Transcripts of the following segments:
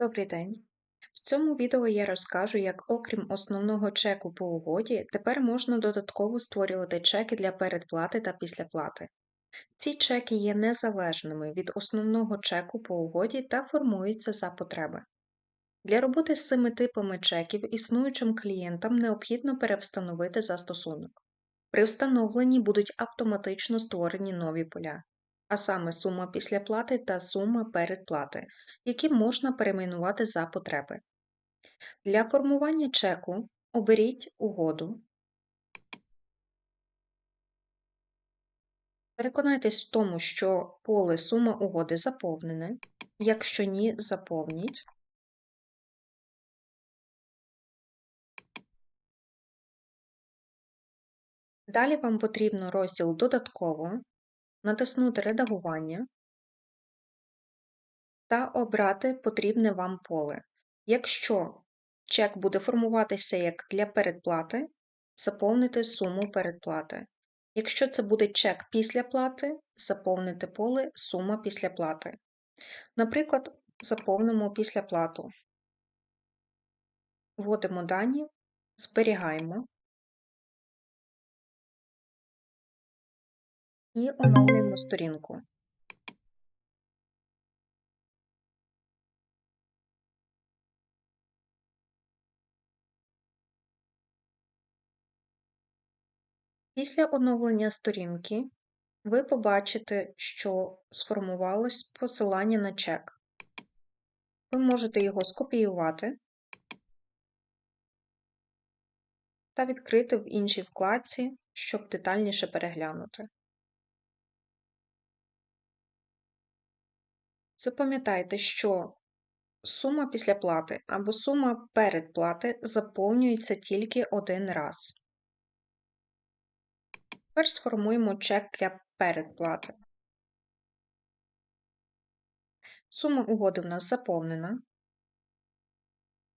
Добрий день. В цьому відео я розкажу, як окрім основного чеку по угоді, тепер можна додатково створювати чеки для передплати та післяплати. Ці чеки є незалежними від основного чеку по угоді та формуються за потреби. Для роботи з цими типами чеків існуючим клієнтам необхідно перевстановити застосунок. При встановленні будуть автоматично створені нові поля, а саме сума післяплати та сума передплати, які можна перейменувати за потреби. Для формування чеку оберіть угоду. Переконайтесь в тому, що поле сума угоди заповнене. Якщо ні, заповніть. Далі вам потрібно розділ Додатково, натиснути Редагування та обрати потрібне вам поле. Якщо чек буде формуватися як для передплати, заповнити суму передплати. Якщо це буде чек після плати, заповнити поле Сума після плати. Наприклад, заповнимо післяплату. Вводимо дані, зберігаємо і оновлюємо сторінку. Після оновлення сторінки ви побачите, що сформувалось посилання на чек. Ви можете його скопіювати та відкрити в іншій вкладці, щоб детальніше переглянути. Запам'ятайте, що сума післяплати або сума передплати заповнюється тільки один раз. Тепер сформуємо чек для передплати. Сума угоди в нас заповнена.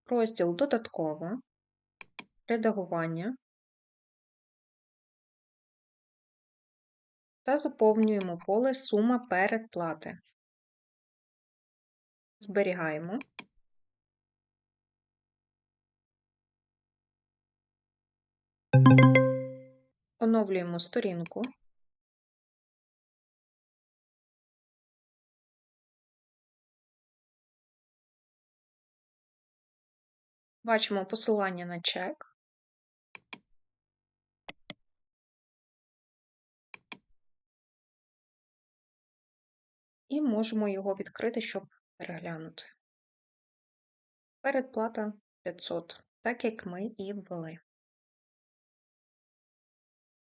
Розділ Додатково, редагування та заповнюємо поле Сума передплати. Зберігаємо. Оновлюємо сторінку. Бачимо посилання на чек. І можемо його відкрити, щоб переглянути. Передплата 500, так як ми і ввели.